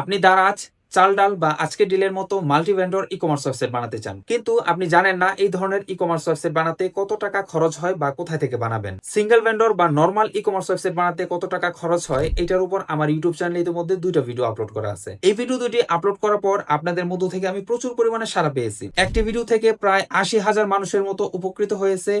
আপনি দারাজ চাল ডাল বা আজকে ডিলের মতো multi vendor e commerce website বানাতে চান। কিন্তু আপনি জানেন না এই ধরনের ই কমার্স ওয়েবসাইট বানাতে কত টাকা খরচ হয় বা কোথায় থেকে বানাবেন। সিঙ্গেল ভেন্ডর বা নর্মাল ই কমার্স ওয়েবসাইট বানাতে কত টাকা খরচ হয়, এটার উপর আমার ইউটিউব চ্যানেলে ইতিমধ্যে দুইটা ভিডিও আপলোড করা আছে। এই ভিডিও দুটি আপলোড করার পর আপনাদের মধ্য থেকে আমি প্রচুর পরিমাণে সাড়া পেয়েছি। একটি ভিডিও থেকে প্রায় আশি হাজার মানুষের মতো উপকৃত হয়েছে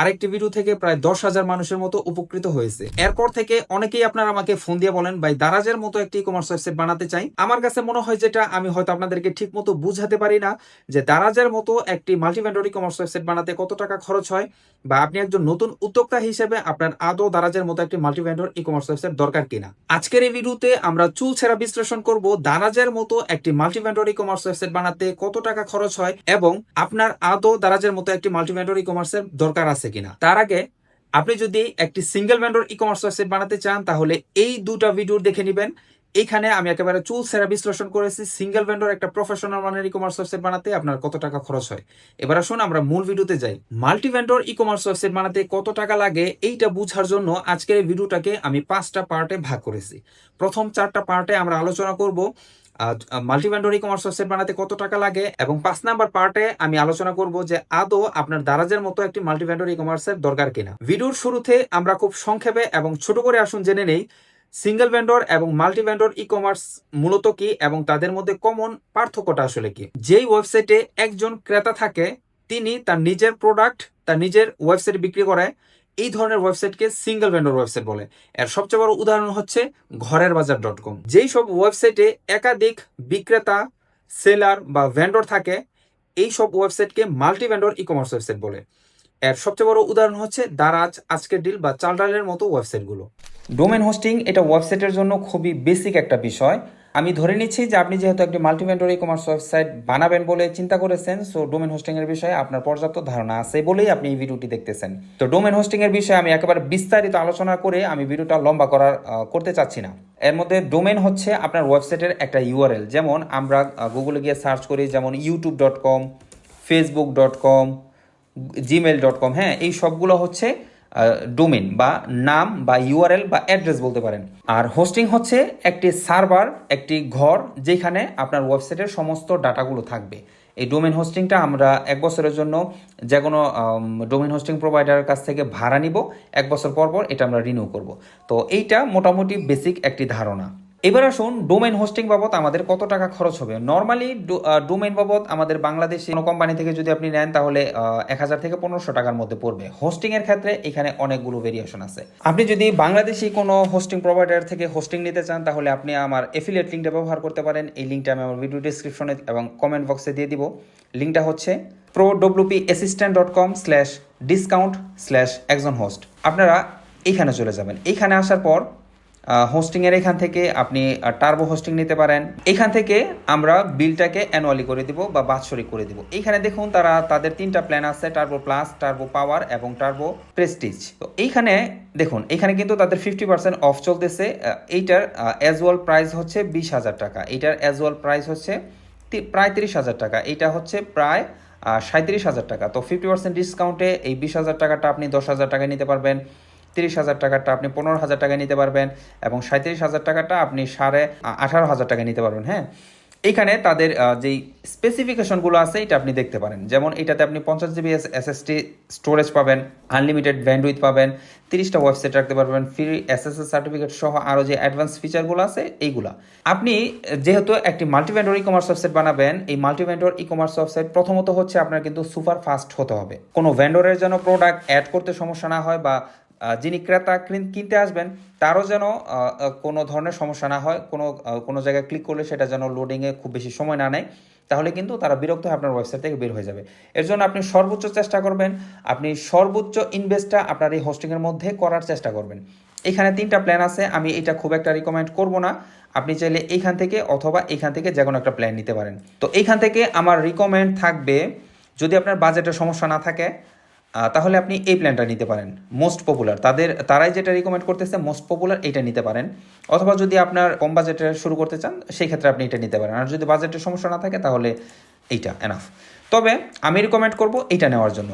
আরেকটি ভিডিও থেকে প্রায় দশ হাজার মানুষের মতো উপকৃত হয়েছে। এরপর থেকে অনেকেই আপনারা আমাকে ফোন দিয়ে বলেন, ভাই, দারাজের মতো একটি কমার্স ওয়েবসাইট বানাতে চাই। আমার কাছে মনে হয় যেটা, আমি হয়তো আপনাদেরকে ঠিক মতো বুঝাতে পারি না, যে দারাজের মতো একটি মাল্টিভেন্ডর কমার্স ওয়েবসাইট বানাতে কত টাকা খরচ হয়, বা আপনি একজন নতুন উদ্যোক্তা হিসেবে আপনার আদৌ দারাজের মতো একটি মাল্টিভেন্ডর ই কমার্স ওয়েবসাইট দরকার কিনা? আজকের এই ভিডিওতে আমরা চুল ছেঁড়া বিশ্লেষণ করব, দারাজের মতো একটি মাল্টিভেন্ডর ই কমার্স ওয়েবসাইট বানাতে কত টাকা খরচ হয়, এবং আপনার আদৌ দারাজের মতো একটি মাল্টিভেন্ডর ই কমার্সের দরকার আছে কিনা। তার আগে আপনি যদি একটি single vendor e commerce website বানাতে চান, তাহলে এই দুটা ভিডিও দেখে নেবেন। এইখানে আমি একেবারে চুল সেরা বিশ্লেষণ করেছি। সিঙ্গেল ভেন্ডর একটা প্রফেশনাল মানের ই কমার্স ওয়েবসাইট বানাতে আপনার কত টাকা খরচ হয়। এবার আসুন আমরা মূল ভিডিওতে যাই। Multi vendor e commerce website বানাতে কত টাকা লাগে, এইটা বুঝার জন্য আজকের ভিডিওটাকে আমি পাঁচটা পার্টে ভাগ করেছি। প্রথম চারটা পার্টে আমরা আলোচনা করব মাল্টিভেন্ডর ই কমার্স ওয়েবসাইট বানাতে কত টাকা লাগে? এবং পাঁচ নাম্বার পার্টে আমি আলোচনা করব যে আদৌ আপনার দারাজের মতো একটি মাল্টিভেন্ডর ই কমার্সের দরকার কিনা। ভিডিওর শুরুতে আমরা খুব সংক্ষেপে এবং ছোট করে আসুন জেনে নেই সিঙ্গেল ভেন্ডর এবং মাল্টি ভেন্ডর ই কমার্স মূলত কি এবং তাদের মধ্যে কমন পার্থক্যটা আসলে কি? যেই ওয়েবসাইটে একজন ক্রেতা থাকে, তিনি তার নিজের প্রোডাক্ট তার নিজের ওয়েবসাইট বিক্রি করে এই ধরনের ওয়েবসাইটকে সিঙ্গেল ভেন্ডর ওয়েবসাইট বলে। এর সবচেয়ে বড় উদাহরণ হচ্ছে ঘরের বাজার ডট কম যেই সব ওয়েবসাইটে একাধিক বিক্রেতা সেলার বা ভেন্ডর থাকে, এই সব ওয়েবসাইটকে multi vendor e commerce website বলে। এর সবচেয়ে বড় উদাহরণ হচ্ছে দারাজ, আজকের ডিল বা চালডালের মতো ওয়েবসাইটগুলো ডোমেন হোস্টিং এটা ওয়েবসাইটের জন্য খুবই বেসিক একটা বিষয়। আমি ধরে নিচ্ছি যে আপনি যেহেতু একটি মাল্টিভেন্ডর ই কমার্স ওয়েবসাইট বানাবেন বলে চিন্তা করেছেন সো ডোমেন হোস্টিং এর বিষয়ে আপনার পর্যাপ্ত ধারণা আছে বলেই আপনি এই ভিডিওটি দেখতেছেন। তো ডোমেন হোস্টিং এর বিষয়ে আমি একেবারে বিস্তারিত আলোচনা করে আমি ভিডিওটা লম্বা করার করতে চাচ্ছি না। এর মধ্যে ডোমেন হচ্ছে আপনার ওয়েবসাইটের একটা ইউআরএল যেমন আমরা গুগলে গিয়ে সার্চ করি, যেমন YouTube dot com Facebook dot com Gmail dot com হ্যাঁ এই সবগুলো হচ্ছে ডোমেন বা নাম বা ইউআরএল বা অ্যাড্রেস বলতে পারেন। আর হোস্টিং হচ্ছে একটি সার্ভার একটি ঘর যেখানে আপনার ওয়েবসাইটের সমস্ত ডাটাগুলো থাকবে। এই ডোমেন হোস্টিংটা আমরা এক বছরের জন্য যে কোনো ডোমেন হোস্টিং প্রোভাইডারের কাছ থেকে ভাড়া নিব। এক বছর পর পর এটা আমরা রিনিউ করব। তো এইটা মোটামুটি বেসিক একটি ধারণা। এবার আসুন ডোমেন হোস্টিং বাবদ আমাদের কত টাকা খরচ হবে? নর্মালি ডোমেন বাবদ আমাদের বাংলাদেশে কোনো কোম্পানি থেকে যদি আপনি নেন, তাহলে এক হাজার থেকে পনেরোশো টাকার মধ্যে পড়বে। হোস্টিং এর ক্ষেত্রে এখানে অনেকগুলো ভেরিয়েশন আছে। আপনি যদি বাংলাদেশি কোনো হোস্টিং প্রোভাইডার থেকে হোস্টিং নিতে চান, তাহলে আপনি আমার এফিলিয়েট লিঙ্কটা ব্যবহার করতে পারেন। এই লিঙ্কটা আমি আমার ভিডিও ডিসক্রিপশনে এবং কমেন্ট বক্সে দিয়ে দিব। লিঙ্কটা হচ্ছে pro WP assistant dot com slash discount slash একজন হোস্ট আপনারা এইখানে চলে যাবেন। এইখানে আসার পর হোস্টিংয়ের এখান থেকে আপনি টার্বো হোস্টিং নিতে পারেন। এখান থেকে আমরা বিলটাকে অ্যানুয়ালি করে দিব বা বাৎসরিক করে দিব। এখানে দেখুন তারা, তাদের তিনটা প্ল্যান আছে টার্বো প্লাস টার্বো পাওয়ার এবং টার্বো প্রেস্টিজ তো এইখানে দেখুন, এখানে কিন্তু তাদের ফিফটি পার্সেন্ট অফ চলতেছে। এইটার অ্যাজুয়াল প্রাইস হচ্ছে বিশ হাজার টাকা। এইটার অ্যাজুয়াল প্রাইস হচ্ছে প্রায় তিরিশ হাজার টাকা। এইটা হচ্ছে প্রায় সাঁত্রিশ হাজার টাকা। তো ফিফটি পার্সেন্ট ডিসকাউন্টে এই বিশ হাজার টাকাটা আপনি দশ হাজার টাকায় নিতে পারবেন। তিরিশ হাজার টাকাটা আপনি পনেরো হাজার টাকায় নিতে পারবেন এবং সাঁত্রিশ হাজার টাকাটা আপনি সাড়ে আঠারো হাজার টাকায় নিতে পারবেন হ্যাঁ? এখানে তাদের যেই স্পেসিফিকেশনগুলো আছে, এটা আপনি দেখতে পারেন। যেমন এটাতে আপনি পঞ্চাশ জিবি এস এসএসটি স্টোরেজ পাবেন আনলিমিটেড ব্যান্ডউইথ পাবেন, তিরিশটা ওয়েবসাইট রাখতে পারবেন ফ্রি এসএসএস সার্টিফিকেট সহ আরও যে অ্যাডভান্স ফিচারগুলো আছে, এইগুলা। আপনি যেহেতু একটি মাল্টিভেন্ডর ই কমার্স ওয়েবসাইট বানাবেন, এই মাল্টিভেন্ডর ই কমার্স ওয়েবসাইট প্রথমত হচ্ছে আপনার কিন্তু সুপার ফাস্ট হতে হবে। কোনো ভেন্ডরের যেন প্রোডাক্ট অ্যাড করতে সমস্যা না হয় বা যিনি ক্রেতা কিনতে আসবেন, তারও যেন কোনো ধরনের সমস্যা না হয়, কোনো কোনো জায়গায় ক্লিক করলে সেটা যেন লোডিংয়ে খুব বেশি সময় না নেয়, তাহলে কিন্তু তারা বিরক্ত হয়ে আপনার ওয়েবসাইট থেকে বের হয়ে যাবে। এর জন্য আপনি সর্বোচ্চ চেষ্টা করবেন, আপনি সর্বোচ্চ ইনভেস্টটা আপনার এই হোস্টিংয়ের মধ্যে করার চেষ্টা করবেন। এখানে তিনটা প্ল্যান আছে, আমি এটা খুব একটা রিকমেন্ড করব না। আপনি চাইলে এইখান থেকে অথবা এইখান থেকে যে কোনো একটা প্ল্যান নিতে পারেন। তো এইখান থেকে আমার রিকমেন্ড থাকবে, যদি আপনার বাজেটের সমস্যা না থাকে তাহলে আপনি এই প্ল্যানটা নিতে পারেন। মোস্ট পপুলার তাদের, তারাই যেটা রিকমেন্ড করতেছে মোস্ট পপুলার এটা নিতে পারেন। অথবা যদি আপনার কম বাজেটে শুরু করতে চান, সেই ক্ষেত্রে আপনি এটা নিতে পারেন। আর যদি বাজেটের সমস্যা না থাকে, তাহলে এইটা এনাফ তবে আমি রিকমেন্ড করব এইটা নেওয়ার জন্য।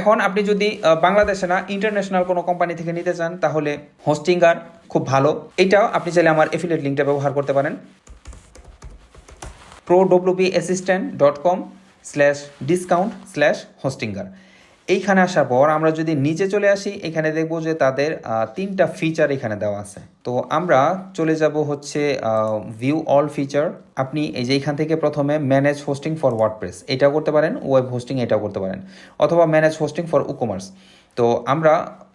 এখন আপনি যদি বাংলাদেশে না ইন্টারন্যাশনাল কোনো কোম্পানি থেকে নিতে চান, তাহলে হোস্টিঙ্গার খুব ভালো। এটাও আপনি চাইলে আমার এফিলিয়েট লিঙ্কটা ব্যবহার করতে পারেন। Pro WP assistant dot com slash discount slash Hostinger এইখানে আসার পর আমরা যদি নিচে চলে আসি, এখানে দেখব যে তাদের তিনটা ফিচার এখানে দেওয়া আছে। তো আমরা চলে যাব হচ্ছে ভিউ অল ফিচার আপনি এই যে এখান থেকে প্রথমে ম্যানেজ হোস্টিং ফর ওয়ার্ডপ্রেস এটাও করতে পারেন ওয়েব হোস্টিং এটাও করতে পারেন, অথবা ম্যানেজ হোস্টিং ফর উকমার্স তো আমরা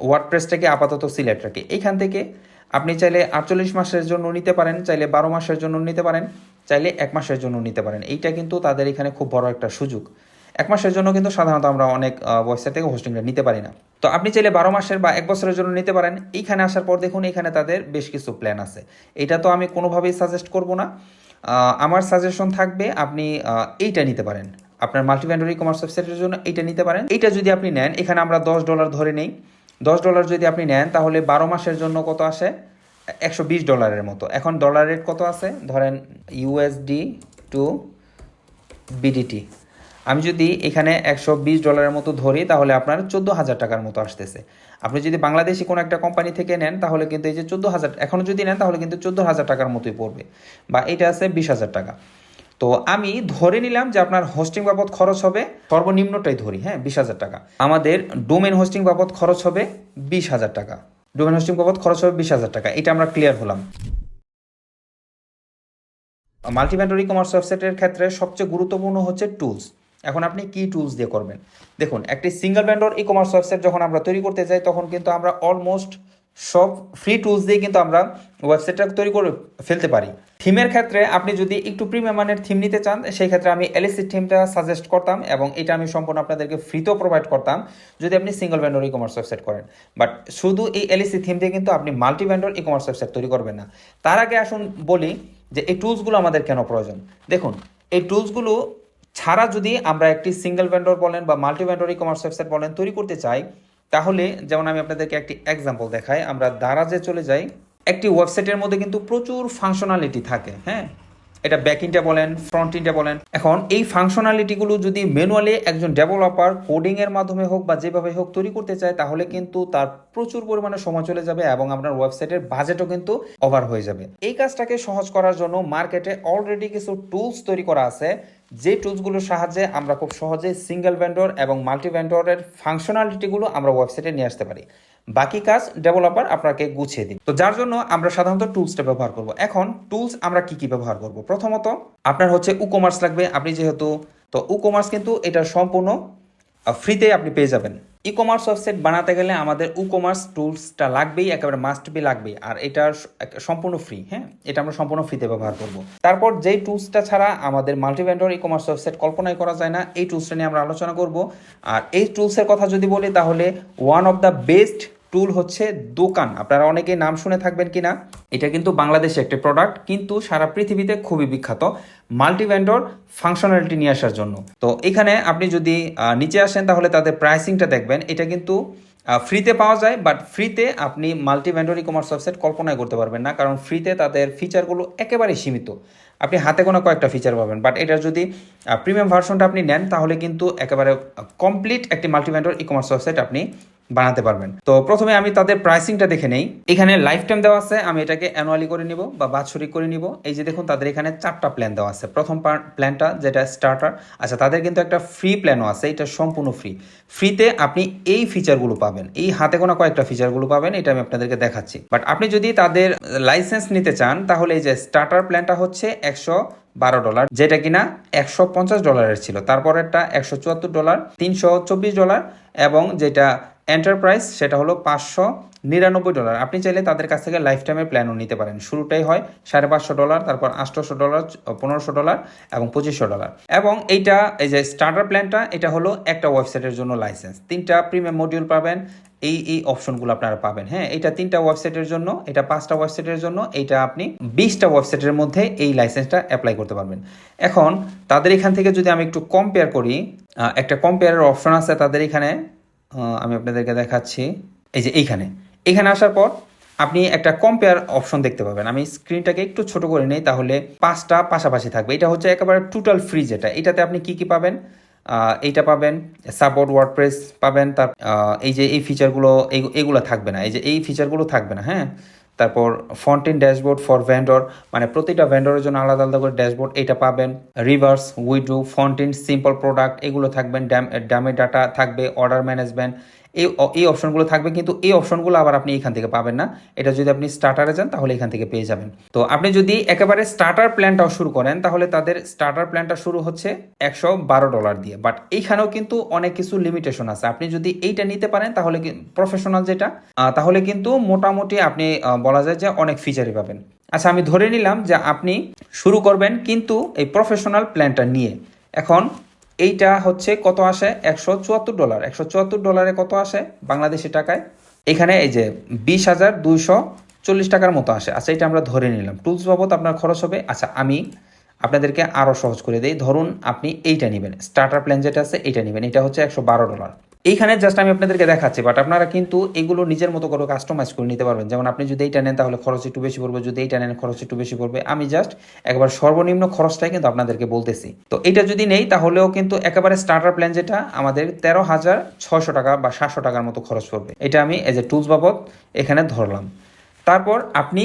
ওয়ার্ডপ্রেসটাকে আপাতত সিলেক্ট রাখি। এখান থেকে আপনি চাইলে আটচল্লিশ মাসের জন্য নিতে পারেন, চাইলে বারো মাসের জন্য নিতে পারেন, চাইলে এক মাসের জন্য নিতে পারেন। এইটা কিন্তু তাদের এখানে খুব বড় একটা সুযোগ। এক মাসের জন্য কিন্তু সাধারণত আমরা অনেক ওয়েবসাইট থেকে হোস্টিংটা নিতে পারি না। তো আপনি চাইলে বারো মাসের বা এক বছরের জন্য নিতে পারেন। এইখানে আসার পর দেখুন এখানে তাদের বেশ কিছু প্ল্যান আছে। এটা তো আমি কোনোভাবেই সাজেস্ট করব না। আমার সাজেশন থাকবে আপনি এইটা নিতে পারেন। আপনার মাল্টিভেন্ডর ই কমার্স ওয়েবসাইটের জন্য এইটা নিতে পারেন। এইটা যদি আপনি নেন, এখানে আমরা দশ ডলার ধরে নেই। দশ ডলার যদি আপনি নেন, তাহলে বারো মাসের জন্য কত আসে? একশো বিশ ডলারের মতো। এখন ডলার রেট কত আছে? ধরেন ইউএসডি টু বিডিটি আমি যদি এখানে একশো বিশ ডলারের মতো ধরি, তাহলে আপনার চোদ্দ হাজার টাকার মতো আসতেছে। আপনি যদি বাংলাদেশি কোনো একটা কোম্পানি থেকে নেন, তাহলে কিন্তু এই যে চোদ্দ হাজার এখনও যদি নেন, তাহলে কিন্তু চোদ্দ হাজার টাকার মতোই পড়বে। বা এটা আছে বিশ হাজার টাকা। তো আমি ধরে নিলাম যে আপনার হোস্টিং বাবদ খরচ হবে, সর্বনিম্নটাই ধরি হ্যাঁ বিশ হাজার টাকা। আমাদের ডোমেন হোস্টিং বাবদ খরচ হবে বিশ হাজার টাকা। ডোমেন হোস্টিং বাবদ খরচ হবে বিশ হাজার টাকা। এটা আমরা ক্লিয়ার হলাম। মাল্টিভেন্ডর ই কমার্স ওয়েবসাইটের ক্ষেত্রে সবচেয়ে গুরুত্বপূর্ণ হচ্ছে টুলস এখন আপনি কি টুলস দিয়ে করবেন? দেখুন, একটি single vendor e commerce website যখন আমরা তৈরি করতে যাই, তখন কিন্তু আমরা অলমোস্ট সব ফ্রি টুলস দিয়ে কিন্তু আমরা ওয়েবসাইটটা তৈরি করে ফেলতে পারি। থিমের ক্ষেত্রে আপনি যদি একটু প্রিমিয়াম মানের থিম নিতে চান, সেই ক্ষেত্রে আমি এলএসি থিমটা সাজেস্ট করতাম এবং এটা আমি সম্পূর্ণ আপনাদেরকে ফ্রিতেও প্রোভাইড করতাম যদি আপনি single vendor e commerce website করেন। বাট শুধু এই এলএসি থিম দিয়ে কিন্তু আপনি multi vendor e commerce website তৈরি করবেন না। তার আগে আসুন বলি যে এই টুলসগুলো আমাদের কেন প্রয়োজন? দেখুন, এই টুলসগুলো ছাড়া যদি আমরা একটি সিঙ্গেল ভেন্ডর বলেন বা multi vendor e commerce website বলেন তৈরি করতে চাই, তাহলে যেমন আমি আপনাদেরকে একটি এক্সাম্পল দেখাই, আমরা দারাজে চলে যাই। একটি ওয়েবসাইটের মধ্যে কিন্তু প্রচুর ফাংশনালিটি থাকে হ্যাঁ? এটা ব্যাকিংটা বলেন ফ্রন্ট ইনটা বলেন। এখন এই ফাংশনালিটিগুলো যদি ম্যানুয়ালি একজন ডেভেলপার কোডিং এর মাধ্যমে হোক বা যেভাবে হোক তৈরি করতে চায়, তাহলে কিন্তু তার প্রচুর পরিমাণে সময় চলে যাবে এবং আপনার ওয়েবসাইটের বাজেটও কিন্তু ওভার হয়ে যাবে। এই কাজটাকে সহজ করার জন্য মার্কেটে অলরেডি কিছু টুলস তৈরি করা আছে যে টুলসগুলোর সাহায্যে আমরা খুব সহজে সিঙ্গেল ভেন্ডর এবং মাল্টি ভেন্ডরের ফাংশনালিটিগুলো আমরা ওয়েবসাইটে নিয়ে আসতে পারি। বাকি কাজ ডেভেলপার আপনাকে গুছিয়ে দিন তো যার জন্য আমরা সাধারণত টুলসটা ব্যবহার করব। এখন টুলস আমরা কি কি ব্যবহার করব? প্রথমত আপনার হচ্ছে উকমার্স লাগবে। আপনি যেহেতু, তো উকমার্স কিন্তু এটা সম্পূর্ণ ফ্রিতে আপনি পেয়ে যাবেন। ই কমার্স ওয়েবসাইট বানাতে গেলে আমাদের ই কমার্স টুলসটা লাগবেই, একেবারে মাস্ট বি লাগবেই। আর এটা সম্পূর্ণ ফ্রি হ্যাঁ? এটা আমরা সম্পূর্ণ ফ্রিতে ব্যবহার করব। তারপর যেই টুলসটা ছাড়া আমাদের মাল্টিভেন্ডর ই কমার্স ওয়েবসাইট কল্পনাই করা যায় না, এই টুলসটা নিয়ে আমরা আলোচনা করব। আর এই টুলসের কথা যদি বলি, তাহলে one of the best tool হচ্ছে দোকান। আপনারা অনেকে নাম শুনে থাকবেন কিনা? এটা কিন্তু বাংলাদেশে একটি প্রোডাক্ট কিন্তু সারা পৃথিবীতে খুবই বিখ্যাত মাল্টিভেন্ডর ফাংশনালিটি নিয়ে আসার জন্য। তো এখানে আপনি যদি নিচে আসেন, তাহলে তাদের প্রাইসিংটা দেখবেন। এটা কিন্তু ফ্রিতে পাওয়া যায় বাট ফ্রিতে আপনি multi vendor e commerce website কল্পনাই করতে পারবেন না, কারণ ফ্রিতে তাদের ফিচারগুলো একেবারেই সীমিত। আপনি হাতে কোনো কয়েকটা ফিচার পাবেন বাট এটার যদি প্রিমিয়াম ভার্সনটা আপনি নেন, তাহলে কিন্তু একেবারে কমপ্লিট একটি multi vendor e commerce website আপনি বানাতে পারবেন। তো প্রথমে আমি তাদের প্রাইসিংটা দেখে নেই। এখানে লাইফ টাইম দেওয়া আছে, আমি এটাকে অ্যানুয়ালি করে নিব বা বাৎসরিক করে নিব। এই যে দেখুন, তাদের এখানে চারটা প্ল্যান দেওয়া আছে। প্রথম প্ল্যানটা যেটা স্টার্টার আচ্ছা তাদের কিন্তু একটা ফ্রি প্ল্যানও আছে, এটা সম্পূর্ণ ফ্রি ফ্রিতে আপনি এই ফিচারগুলো পাবেন। এই হাতে গোনা কয়েকটা ফিচারগুলো পাবেন, এটা আমি আপনাদেরকে দেখাচ্ছি। বাট আপনি যদি তাদের লাইসেন্স নিতে চান, তাহলে এই যে স্টার্টার প্ল্যানটা হচ্ছে একশো বারো ডলার যেটা কিনা একশো পঞ্চাশ ডলারের ছিল। তারপরেরটা একশো চুয়াত্তর ডলার তিনশো চব্বিশ ডলার এবং যেটা এন্টারপ্রাইজ সেটা হলো পাঁচশো নিরানব্বই ডলার আপনি চাইলে তাদের কাছ থেকে লাইফ টাইমের প্ল্যানও নিতে পারেন। শুরুটাই হয় সাড়ে পাঁচশো ডলার তারপর আটশোশো ডলার পনেরোশো ডলার এবং পঁচিশশো ডলার এবং এইটা, এই যে স্টার্টার প্ল্যানটা এটা হলো একটা ওয়েবসাইটের জন্য লাইসেন্স তিনটা প্রিমিয়াম মডিউল পাবেন। এই এই অপশনগুলো আপনারা পাবেন। হ্যাঁ এটা তিনটা ওয়েবসাইটের জন্য, এটা পাঁচটা ওয়েবসাইটের জন্য, এইটা আপনি বিশটা ওয়েবসাইটের মধ্যে এই লাইসেন্সটা অ্যাপ্লাই করতে পারবেন। এখন, তাদের এখান থেকে যদি আমি একটু কম্পেয়ার করি একটা কম্পেয়ারের অপশন আছে তাদের এখানে। আমি আপনাদেরকে দেখাচ্ছি। এই যে এইখানে। এখানে আসার পর আপনি একটা কম্পেয়ার অপশন দেখতে পাবেন। আমি স্ক্রিনটাকে একটু ছোট করে নেই, তাহলে পাঁচটা পাশাপাশি থাকবে। এটা হচ্ছে একেবারে টোটাল ফ্রি যেটা। এটাতে আপনি কি কি পাবেন? এইটা পাবেন সাপোর্ট ওয়ার্ডপ্রেস পাবেন, তার এই যে এই ফিচারগুলো এগুলো থাকবে না। এই যে এই ফিচারগুলো থাকবে না হ্যাঁ? তারপর ফন্টিন ড্যাশবোর্ড ফর ভেন্ডর মানে প্রতিটা ভেন্ডরের জন্য আলাদা আলাদা করে ড্যাশবোর্ড এটা পাবেন। রিভার্স উইড্রু ফন্টিন সিম্পল প্রোডাক্ট এগুলো থাকবেন ড্যাম ডাটা থাকবে অর্ডার ম্যানেজমেন্ট এই এই অপশনগুলো থাকবে, কিন্তু এই অপশনগুলো আবার আপনি এখান থেকে পাবেন না। এটা যদি আপনি স্টার্টারে যান, তাহলে এখান থেকে পেয়ে যাবেন। তো আপনি যদি একেবারে স্টার্টার প্ল্যানটাও শুরু করেন, তাহলে তাদের স্টার্টার প্ল্যানটা শুরু হচ্ছে একশো বারো ডলার দিয়ে। বাট এইখানেও কিন্তু অনেক কিছু লিমিটেশন আছে। আপনি যদি এইটা নিতে পারেন, তাহলে প্রফেশনাল যেটা তাহলে কিন্তু মোটামুটি আপনি বলা যায় যে অনেক ফিচারই পাবেন। আচ্ছা আমি ধরে নিলাম যে আপনি শুরু করবেন কিন্তু এই প্রফেশনাল প্ল্যানটা নিয়ে। এখন এইটা হচ্ছে কত আসে? একশো চুয়াত্তর ডলার। একশো চুয়াত্তর ডলারে কত আসে? বাংলাদেশি টাকায়। এখানে এই যে বিশ হাজার দুইশো চল্লিশ টাকার মতো আসে। আচ্ছা এটা আমরা ধরে নিলাম। টুলস বাবদ আপনার খরচ হবে। আচ্ছা আমি আপনাদেরকে আরও সহজ করে দিই। ধরুন আপনি এইটা নেবেন। স্টার্টার প্ল্যান যেটা আছে, এইটা নেবেন। এটা হচ্ছে একশো বারো ডলার। এইখানে জাস্ট আমি আপনাদেরকে দেখাচ্ছি বাট আপনারা কিন্তু এগুলো নিজের মতো করে কাস্টমাইজ করে নিতে পারবেন। যেমন আপনি যদি এইটা নেন, তাহলে খরচ একটু বেশি পড়বে। যদি এইটা নেন, খরচ একটু বেশি পড়বে। আমি জাস্ট একবার সর্বনিম্ন খরচটাই কিন্তু আপনাদেরকে বলতেছি। তো এটা যদি নেই, তাহলেও কিন্তু একেবারে স্টার্টার প্ল্যান যেটা, আমাদের তেরো হাজার ছশো টাকা বা সাতশো টাকার মতো খরচ পড়বে। এটা আমি এজ এ টুলস বাবদ এখানে ধরলাম। তারপর আপনি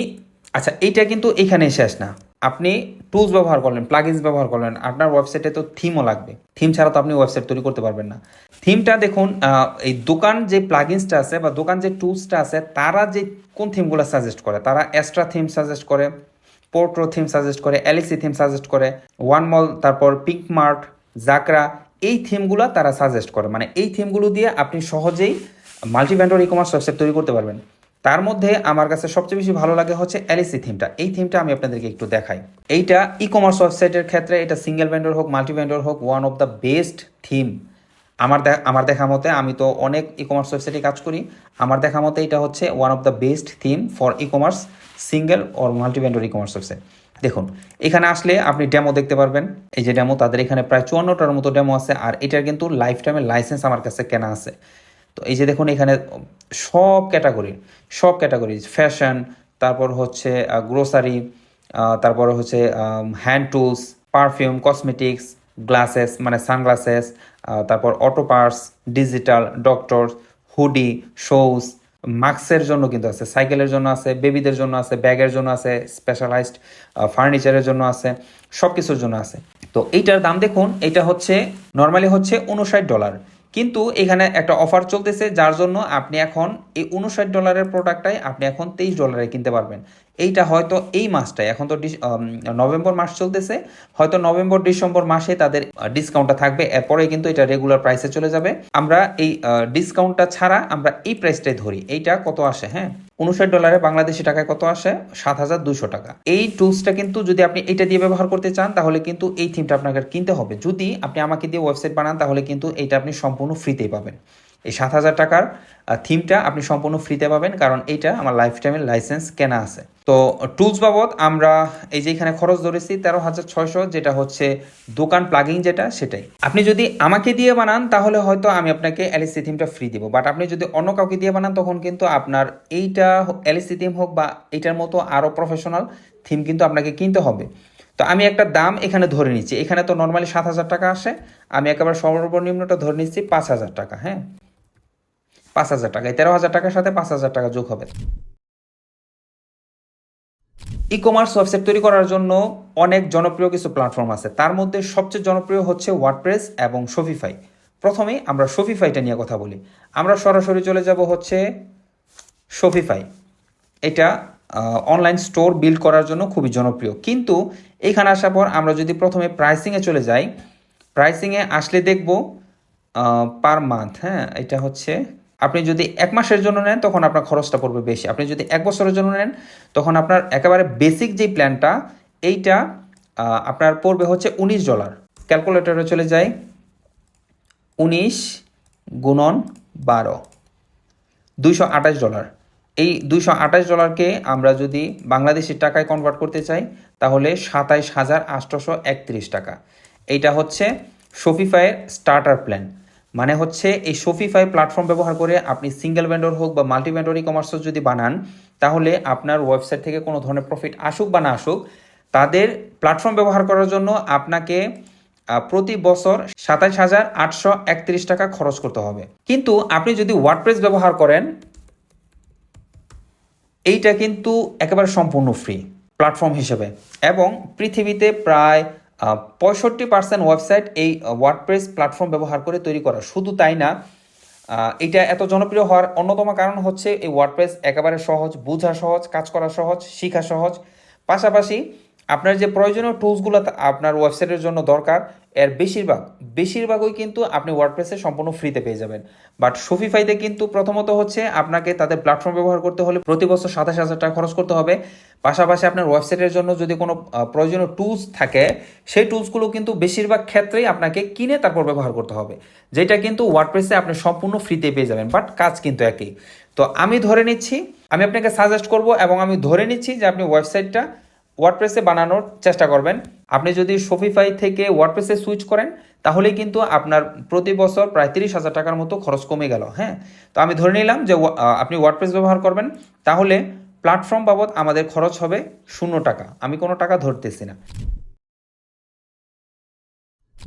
আচ্ছা এইটা কিন্তু এখানে শেষ না। আপনি টুলস ব্যবহার করলেন প্লাগিনস ব্যবহার করলেন, আপনার ওয়েবসাইটে তো থিমও লাগবে। থিম ছাড়া তো আপনি ওয়েবসাইট তৈরি করতে পারবেন না। থিমটা দেখুন এই দোকান যে প্লাগিনসটা আছে বা দোকান যে টুলসটা আছে, তারা যে কোন থিমগুলো সাজেস্ট করে? তারা এক্সট্রা থিম সাজেস্ট করে পোর্ট্রো থিম সাজেস্ট করে এলিসি থিম সাজেস্ট করে ওয়ান মল তারপর পিঙ্ক মার্ট জাকরা এই থিমগুলো তারা সাজেস্ট করে। মানে এই থিমগুলো দিয়ে আপনি সহজেই multi vendor e commerce website তৈরি করতে পারবেন। তার মধ্যে আমার কাছে সবচেয়ে বেশি ভালো লাগে হচ্ছে এলিসি থিমটা এই থিমটা আমি আপনাদেরকে একটু দেখাই। এইটা ই কমার্স ওয়েবসাইটের ক্ষেত্রে, এটা সিঙ্গেল ভেন্ডর হোক মাল্টি ভেন্ডর হোক one of the best theme আমার আমার দেখা মতে আমি তো অনেক ই কমার্স ওয়েবসাইটে কাজ করি। আমার দেখা মতে এটা হচ্ছে one of the best theme for e commerce single or multi vendor e commerce website দেখুন, এখানে আসলে আপনি ডেমো দেখতে পারবেন। এই যে ডেমো তাদের এখানে প্রায় চুয়ান্নটার মতো ডেমো আছে, আর এটার কিন্তু লাইফ টাইমের লাইসেন্স আমার কাছে কেনা আছে। তো এই যে দেখুন, এখানে সব ক্যাটাগরি সব ক্যাটাগরি ফ্যাশন তারপর হচ্ছে গ্রোসারি তারপর হচ্ছে hand tools perfume cosmetics glasses মানে সানগ্লাসেস তারপর auto parts digital doctor hoodie shoes মাস্কের জন্য কিন্তু আছে সাইকেলের জন্য আছে বেবিদের জন্য আছে ব্যাগের জন্য আছে স্পেশালাইজড ফার্নিচারের জন্য আছে সব কিছুর জন্য আছে। তো এইটার দাম দেখুন, এটা হচ্ছে নর্মালি হচ্ছে উনষাট ডলার কিন্তু এখানে একটা অফার চলতেছে, যার জন্য আপনি এখন এই উনষাট ডলারের প্রোডাক্টটাই আপনি এখন তেইশ ডলারে কিনতে পারবেন। এইটা হয়তো এই মাসটাই, এখন তো নভেম্বর মাস চলতেছে, হয়তো নভেম্বর, ডিসেম্বর মাসে তাদের ডিসকাউন্টটা থাকবে এরপরে কিন্তু এটা রেগুলার প্রাইসে চলে যাবে। আমরা এই ডিসকাউন্টটা ছাড়া আমরা এই প্রাইসটাই ধরি। এইটা কত আসে হ্যাঁ? উনষাট ডলারে বাংলাদেশি টাকায় কত আসে? সাত হাজার দুশো টাকা। এই টুলসটা কিন্তু যদি আপনি এটা দিয়ে ব্যবহার করতে চান, তাহলে কিন্তু এই থিমটা আপনাকে কিনতে হবে। যদি আপনি আমাকে দিয়ে ওয়েবসাইট বানান, তাহলে কিন্তু এটা আপনি সম্পূর্ণ ফ্রিতেই পাবেন। এই সাত হাজার টাকার থিমটা আপনি সম্পূর্ণ ফ্রিতে পাবেন, কারণ এইটা আমার লাইফ টাইমের লাইসেন্স কেনা আছে। তো টুলস বাবদ আমরা এই যে এখানে খরচ ধরেছি তেরো হাজার ছয়শো, যেটা হচ্ছে দোকান প্লাগিং যেটা, সেটাই। আপনি যদি আমাকে দিয়ে বানান, তাহলে হয়তো আমি আপনাকে এলএসসি থিমটা ফ্রি দিব। বাট আপনি যদি অন্য কাউকে দিয়ে বানান, তখন কিন্তু আপনার এইটা এলএসসি থিম হোক বা এইটার মতো আরও প্রফেশনাল থিম কিন্তু আপনাকে কিনতে হবে। তো আমি একটা দাম এখানে ধরে নিচ্ছি। এখানে তো নর্মালি সাত হাজার টাকা আসে। আমি একেবারে সর্বনিম্নটা ধরে নিচ্ছি পাঁচ হাজার টাকা হ্যাঁ? পাঁচ হাজার টাকা। এই তেরো হাজার টাকার সাথে পাঁচ হাজার টাকা যোগ হবে। ই কমার্স ওয়েবসাইট তৈরি করার জন্য অনেক জনপ্রিয় কিছু প্ল্যাটফর্ম আছে। তার মধ্যে সবচেয়ে জনপ্রিয় হচ্ছে ওয়ার্ডপ্রেস এবং শফিফাই প্রথমে আমরা শফিফাইটা নিয়ে কথা বলি। আমরা সরাসরি চলে যাব হচ্ছে শফিফাই এটা অনলাইন স্টোর বিল্ড করার জন্য খুবই জনপ্রিয়। কিন্তু এইখানে আসার পর আমরা যদি প্রথমে প্রাইসিংয়ে চলে যাই প্রাইসিংয়ে আসলে দেখব পার মান্থ হ্যাঁ এটা হচ্ছে আপনি যদি এক মাসের জন্য নেন, তখন আপনার খরচটা পড়বে বেশি। আপনি যদি এক বছরের জন্য নেন, তখন আপনার একেবারে বেসিক যেই প্ল্যানটা এইটা আপনার পড়বে হচ্ছে উনিশ ডলার ক্যালকুলেটরে চলে যাই। উনিশ গুণন বারো। দুইশো আঠাশ ডলার এই দুইশো আঠাশ ডলারকে আমরা যদি বাংলাদেশের টাকায় কনভার্ট করতে চাই, তাহলে সাতাইশ হাজার আটশোশো একত্রিশ টাকা। এইটা হচ্ছে শফিফাইয়ের স্টার্টার প্ল্যান মানে হচ্ছে এই শফিফাই প্ল্যাটফর্ম ব্যবহার করে আপনি সিঙ্গেল ভেন্ডর হোক বা মাল্টি ভেন্ডর ই কমার্স যদি বানান, তাহলে আপনার ওয়েবসাইট থেকে কোনো ধরনের প্রফিট আসুক বা না আসুক, তাদের প্ল্যাটফর্ম ব্যবহার করার জন্য আপনাকে প্রতি বছর সাতাশ হাজার আটশো একত্রিশ টাকা খরচ করতে হবে। কিন্তু আপনি যদি ওয়ার্ডপ্রেস ব্যবহার করেন, এইটা কিন্তু একেবারে সম্পূর্ণ ফ্রি প্ল্যাটফর্ম হিসেবে। এবং পৃথিবীতে প্রায় পঁয়ষট্টি পার্সেন্ট ওয়েবসাইট এই ওয়ার্ডপ্রেস প্ল্যাটফর্ম ব্যবহার করে তৈরি করা। শুধু তাই না এটা এত জনপ্রিয় হওয়ার অন্যতম কারণ হচ্ছে এই ওয়ার্ডপ্রেস একেবারে সহজ, বোঝা সহজ, কাজ করা সহজ, শেখা সহজ। পাশাপাশি আপনার যে প্রয়োজনীয় টুলসগুলো আপনার ওয়েবসাইটের জন্য দরকার, এর বেশিরভাগ, বেশিরভাগই কিন্তু আপনি ওয়ার্ডপ্রেসে সম্পূর্ণ ফ্রিতে পেয়ে যাবেন। বাট শপিফাইতে কিন্তু প্রথমত হচ্ছে আপনাকে তাদের প্ল্যাটফর্ম ব্যবহার করতে হলে প্রতি বছর সাতাশ হাজার টাকা খরচ করতে হবে। পাশাপাশি আপনার ওয়েবসাইটের জন্য যদি কোনো প্রয়োজনীয় টুলস থাকে, সেই টুলসগুলো কিন্তু বেশিরভাগ ক্ষেত্রেই আপনাকে কিনে তারপর ব্যবহার করতে হবে, যেটা কিন্তু ওয়ার্ডপ্রেসে আপনি সম্পূর্ণ ফ্রিতে পেয়ে যাবেন। বাট কাজ কিন্তু একই। তো আমি ধরে নিচ্ছি, আমি আপনাকে সাজেস্ট করব এবং আমি ধরে নিচ্ছি যে আপনি ওয়েবসাইটটা ওয়ার্ডপ্রেসে বানানোর চেষ্টা করবেন। আপনি যদি শপিফাই থেকে ওয়ার্ডপ্রেসে সুইচ করেন, তাহলেই কিন্তু আপনার প্রতি বছর প্রায় তিরিশ হাজার টাকার মতো খরচ কমে গেল হ্যাঁ? তো আমি ধরে নিলাম যে আপনি ওয়ার্ডপ্রেস ব্যবহার করবেন, তাহলে প্ল্যাটফর্ম বাবদ আমাদের খরচ হবে শূন্য টাকা। আমি কোনো টাকা ধরতেছি না।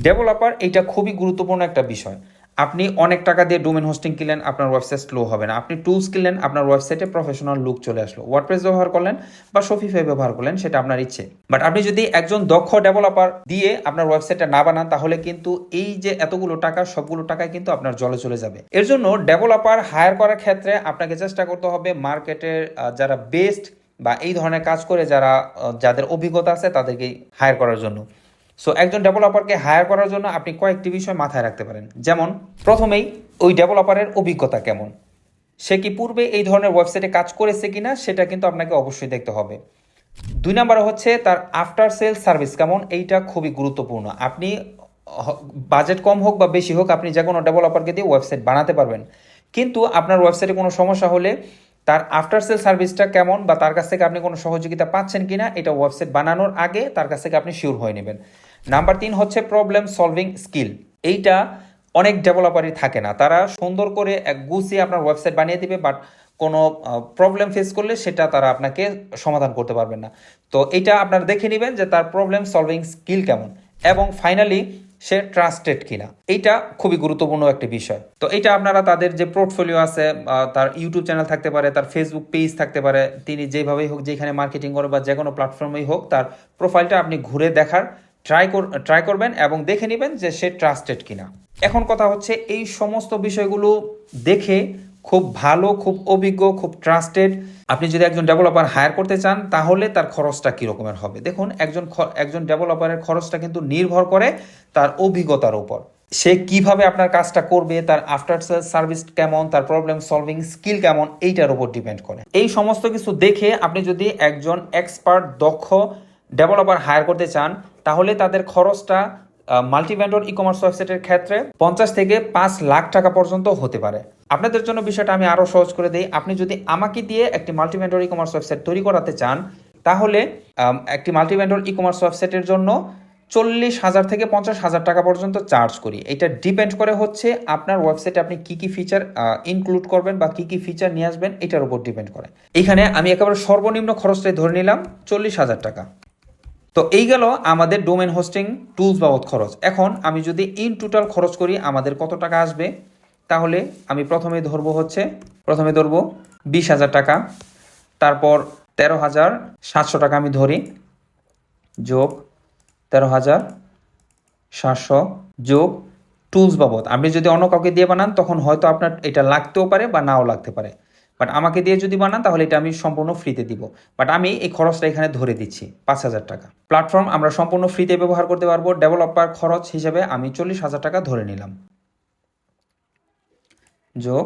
ডেভেলপার এইটা খুবই গুরুত্বপূর্ণ একটা বিষয়। আপনি অনেক টাকা দিয়ে ডোমেন হোস্টিং কিনলেন, আপনার ওয়েবসাইট স্লো হবে না। আপনি টুলস কিনলেন, আপনার ওয়েবসাইটে প্রফেশনাল লুক চলে আসলো। ওয়ার্ডপ্রেস ব্যবহার করলেন বা শপিফাই ব্যবহার করলেন, সেটা আপনার ইচ্ছে। বাট আপনি যদি একজন দক্ষ ডেভেলপার দিয়ে আপনার ওয়েবসাইটটা না বানান, তাহলে কিন্তু এই যে এতগুলো টাকা, সবগুলো টাকায় কিন্তু আপনার জলে চলে যাবে। এর জন্য ডেভেলপার হায়ার করার ক্ষেত্রে আপনাকে চেষ্টা করতে হবে মার্কেটের যারা বেস্ট বা এই ধরনের কাজ করে, যারা যাদের অভিজ্ঞতা আছে, তাদেরকে হায়ার করার জন্য। সো একজন ডেভেলপারকে হায়ার করার জন্য আপনি কয়েকটি বিষয় মাথায় রাখতে পারেন। যেমন, প্রথমেই ওই ডেভেলপারের অভিজ্ঞতা কেমন? সে কি পূর্বে এই ধরনের ওয়েবসাইটে কাজ করেছে কিনা, সেটা কিন্তু আপনাকে অবশ্যই দেখতে হবে। দুই নম্বরে হচ্ছে তার আফটার সেল সার্ভিস কেমন, এইটা খুবই গুরুত্বপূর্ণ। আপনি বাজেট কম হোক বা বেশি হোক, আপনি যে কোনো ডেভেলপারকে দিয়ে ওয়েবসাইট বানাতে পারবেন। কিন্তু আপনার ওয়েবসাইটে কোনো সমস্যা হলে তার আফটার সেল সার্ভিসটা কেমন বা তার কাছ থেকে আপনি কোনো সহযোগিতা পাচ্ছেন কিনা, এটা ওয়েবসাইট বানানোর আগে তার কাছ থেকে আপনি শিওর হয়ে নেবেন। নাম্বার তিন হচ্ছে প্রবলেম সলভিং স্কিল এইটা অনেক ডেভেলপারই থাকে না। তারা সুন্দর করে এক গুছিয়ে আপনার ওয়েবসাইট বানিয়ে দিবে বাট কোনো প্রবলেম ফেস করলে সেটা তারা আপনাকে সমাধান করতে পারবেন না। তো এটা আপনারা দেখে নেবেন যে তার প্রবলেম সলভিং স্কিল কেমন। এবং ফাইনালি সে ট্রাস্টেড কিনা। এইটা খুবই গুরুত্বপূর্ণ একটি বিষয়। তো এটা আপনারা তাদের যে পোর্টফোলিও আছে তার ইউটিউব চ্যানেল থাকতে পারে, তার ফেসবুক পেজ থাকতে পারে, তিনি যেভাবেই হোক, যেখানে মার্কেটিং করে বা যে কোনো প্ল্যাটফর্মেই হোক, তার প্রোফাইলটা আপনি ঘুরে দেখার ট্রাই ট্রাই করবেন এবং দেখে নেবেন যে সে ট্রাস্টেড কিনা। এখন কথা হচ্ছে, এই সমস্ত বিষয়গুলো দেখে খুব ভালো, খুব অভিজ্ঞ, খুব ট্রাস্টেড আপনি যদি একজন ডেভেলপার হায়ার করতে চান, তাহলে তার খরচটা কীরকমের হবে? দেখুন, একজন একজন ডেভেলপারের খরচটা কিন্তু নির্ভর করে তার অভিজ্ঞতার উপর। সে কীভাবে আপনার কাজটা করবে, তার আফটার সার্ভিস কেমন, তার প্রবলেম সলভিং স্কিল কেমন, এইটার উপর ডিপেন্ড করে। এই সমস্ত কিছু দেখে আপনি যদি একজন এক্সপার্ট দক্ষ ডেভেলপার হায়ার করতে চান তাহলে তাদের খরচটা মাল্টিভেন্ডর ই কমার্স ওয়েবসাইটের ক্ষেত্রে পঞ্চাশ থেকে পাঁচ লাখ টাকা পর্যন্ত হতে পারে। আপনাদের জন্য বিষয়টা আমি আরও সহজ করে দিই। আপনি যদি আমাকে দিয়ে একটি মাল্টিভেন্ডর ই কমার্স ওয়েবসাইট তৈরি করাতে চান, তাহলে একটি মাল্টিভেন্ডর ই কমার্স ওয়েবসাইটের জন্য চল্লিশ হাজার থেকে পঞ্চাশ হাজার টাকা পর্যন্ত চার্জ করি। এটা ডিপেন্ড করে হচ্ছে আপনার ওয়েবসাইটে আপনি কি কি ফিচার ইনক্লুড করবেন বা কি কি ফিচার নিয়ে আসবেন, এটার উপর ডিপেন্ড করে। এখানে আমি একেবারে সর্বনিম্ন খরচটাই ধরে নিলাম, চল্লিশ হাজার টাকা। তো এই গেল আমাদের ডোমেন হোস্টিং টুলস বাবদ খরচ। এখন আমি যদি ইন টোটাল খরচ করি, আমাদের কত টাকা আসবে? তাহলে আমি প্রথমে ধরবো হচ্ছে, প্রথমে ধরবো বিশ হাজার টাকা, তারপর তেরো হাজার সাতশো টাকা আমি ধরি, যোগ তেরো হাজার সাতশো যোগ টুলস বাবদ। আপনি যদি অন্য কাউকে দিয়ে বানান, তখন হয়তো আপনার এটা লাগতেও পারে বা নাও লাগতে পারে। বাট আমাকে দিয়ে যদি বানান, তাহলে এটা আমি সম্পূর্ণ ফ্রিতে দিব। বাট আমি এই খরচটা এখানে ধরে দিচ্ছি, পাঁচ হাজার টাকা। প্ল্যাটফর্ম আমরা সম্পূর্ণ ফ্রিতে ব্যবহার করতে পারব। ডেভেলপার খরচ হিসেবে আমি চল্লিশ হাজার টাকা ধরে নিলাম। যোগ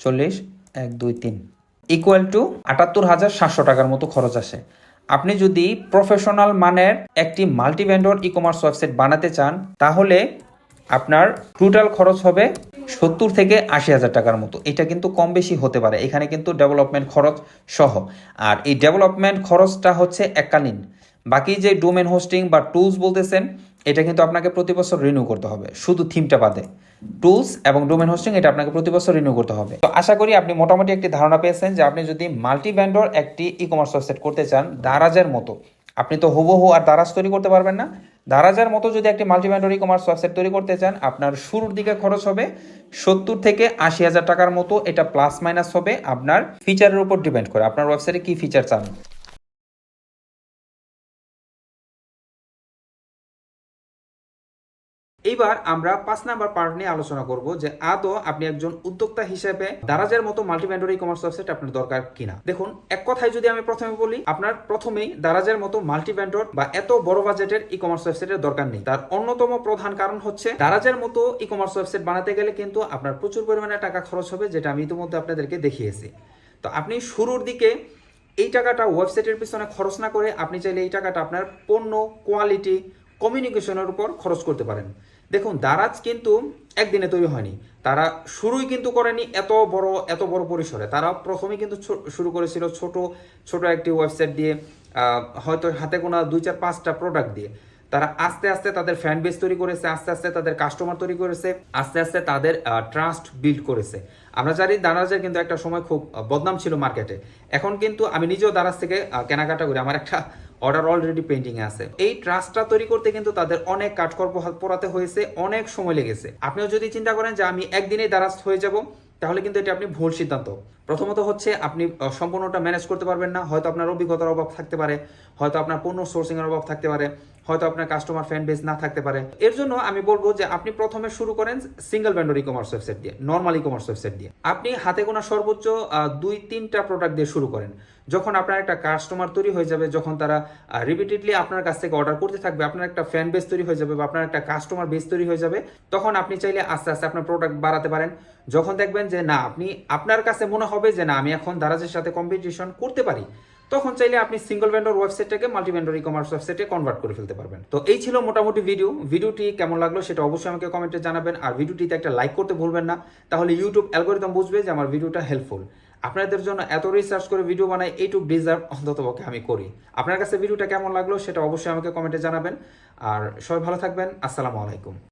চল্লিশ, এক, দুই, তিন। ইকুয়াল টু আটাত্তর হাজার সাতশো টাকার মতো খরচ আসে। আপনি যদি প্রফেশনাল মানের একটি multi vendor e commerce website বানাতে চান, তাহলে আপনার টোটাল খরচ হবে সত্তর থেকে আশি হাজার টাকার মতো। এটা কিন্তু কম বেশি হতে পারে। এখানে কিন্তু ডেভেলপমেন্ট খরচ সহ। আর এই ডেভেলপমেন্ট খরচটা হচ্ছে এককালীন। বাকি যে ডোমেন হোস্টিং বা টুলস বলতেছেন, এটা কিন্তু আপনাকে প্রতি বছর রিনিউ করতে হবে। শুধু থিমটা বাদে। টুলস এবং ডোমেন হোস্টিং এটা আপনাকে প্রতি বছর রিনিউ করতে হবে। তো আশা করি আপনি মোটামুটি একটি ধারণা পেয়েছেন যে আপনি যদি মাল্টি ভেন্ডর একটি ই কমার্স ওয়েবসাইট করতে চান, দারাজের মতো, আপনি তো হুবহু আর দারাজ তৈরি করতে পারবেন না। দারাজের মতো যদি একটি মাল্টিভ্যান্ডর ই কমার্স ওয়েবসাইট তৈরি করতে চান, আপনার শুরুর দিকে খরচ হবে সত্তর থেকে আশি হাজার টাকার মতো। এটা প্লাস মাইনাস হবে। আপনার ফিচারের উপর ডিপেন্ড করে। আপনার ওয়েবসাইটে কি ফিচার চান? এইবার আমরা পাঁচ নাম্বার পার্ট নিয়ে আলোচনা করব যে আদৌ আপনি একজন উদ্যোক্তা হিসেবে দারাজের মতো মাল্টিভেন্ডর ই কমার্স ওয়েবসাইট আপনার দরকার কিনা। দেখুন, এক কথায় যদি আমি প্রথমে বলি, আপনার প্রথমেই দারাজের মতো মাল্টিভেন্ডর বা এত বড় বাজেটের ই কমার্স ওয়েবসাইটের দরকার নেই। তার অন্যতম প্রধান কারণ হচ্ছে দারাজের মতো ই কমার্স ওয়েবসাইট বানাতে গেলে কিন্তু আপনার প্রচুর পরিমাণে টাকা খরচ হবে, যেটা আমি ইতিমধ্যে আপনাদেরকে দেখিয়েছি। তো আপনি শুরুর দিকে এই টাকাটা ওয়েবসাইটের পিছনে খরচ না করে আপনি চাইলে এই টাকাটা আপনার পণ্য কোয়ালিটি কমিউনিকেশনের উপর খরচ করতে পারেন। দেখুন, দারাজ কিন্তু একদিনে তৈরি হয়নি। তারা শুরুই কিন্তু করেনি এত বড় এত বড় পরিসরে। তারা প্রথমে কিন্তু শুরু করেছিল ছোট ছোট একটি ওয়েবসাইট দিয়ে হয়তো হাতে গোনা দুই চার পাঁচটা প্রোডাক্ট দিয়ে। তারা আস্তে আস্তে তাদের ফ্যান বেস তৈরি করেছে, আস্তে আস্তে তাদের কাস্টমার তৈরি করেছে, আস্তে আস্তে তাদের ট্রাস্ট বিল্ড করেছে। আমরা জানি দারাজের কিন্তু একটা সময় খুব বদনাম ছিল মার্কেটে এখন কিন্তু আমি নিজেও দারাজ থেকে কেনাকাটা করি। আমার একটা অর্ডার অলরেডি পেন্টিং আছে। এই ট্রাস্টটা তৈরি করতে কিন্তু তাদের অনেক কাঠকর্প হাত পোড়াতে হয়েছে, অনেক সময় লেগেছে। আপনিও যদি চিন্তা করেন যে আমি একদিনেই দ্বারাস্থ হয়ে যাব, তাহলে কিন্তু এটা আপনি ভুল সিদ্ধান্ত। প্রথমত হচ্ছে আপনি সম্পূর্ণটা ম্যানেজ করতে পারবেন না। হয়তো আপনার অভিজ্ঞতার অভাব থাকতে পারে, হয়তো আপনার পণ্য সোর্সিং এর অভাব থাকতে পারে, হয়তো আপনার কাস্টমার ফ্যান বেস না থাকতে পারে। এর জন্য আমি বলব যে আপনি প্রথমে শুরু করেন single vendor e commerce website দিয়ে নর্মাল ই কমার্স ওয়েবসাইট দিয়ে। আপনি হাতে গোনা সর্বোচ্চ দুই, তিনটা প্রোডাক্ট দিয়ে শুরু করেন। যখন আপনার একটা কাস্টমার তৈরি হয়ে যাবে, যখন তারা রিপিটেডলি আপনার কাছ থেকে অর্ডার করতে থাকবে, আপনার একটা ফ্যান বেস তৈরি হয়ে যাবে বা আপনার একটা কাস্টমার বেস তৈরি হয়ে যাবে, তখন আপনি চাইলে আস্তে আস্তে আপনার প্রোডাক্ট বাড়াতে পারেন। যখন দেখবেন যে না, আপনি আপনার কাছে মনে হবে যে না, আমি এখন দারাজের সাথে কম্পিটিশন করতে পারি। তখন চাইলে আপনি সিঙ্গল ভেন্ডর ওয়েবসাইটটাকে মাল্টি ভেন্ডর ই কমার্স ওয়েবসাইটে কনভার্ট করে ফেলতে পারবেন। তো এই ছিল মোটামুটি ভিডিও ভিডিওটি কেমন লাগল সেটা অবশ্যই আমাকে কমেন্টে জানাবেন। আর ভিডিওটিতে একটা লাইক করতে ভুলবেন না। তাহলে ইউটিউব অ্যালগোরিদম বুঝবে যে আমার ভিডিওটা হেল্পফুল আপনাদের জন্য এত রিসার্চ করে ভিডিও বানাই এইটুক ডিজার্ভ অন্ততপক্ষে আমি করি। আপনার কাছে ভিডিওটা কেমন লাগল সেটা অবশ্যই আমাকে কমেন্টে জানাবেন। আর সবাই ভালো থাকবেন। আসসালামু আলাইকুম।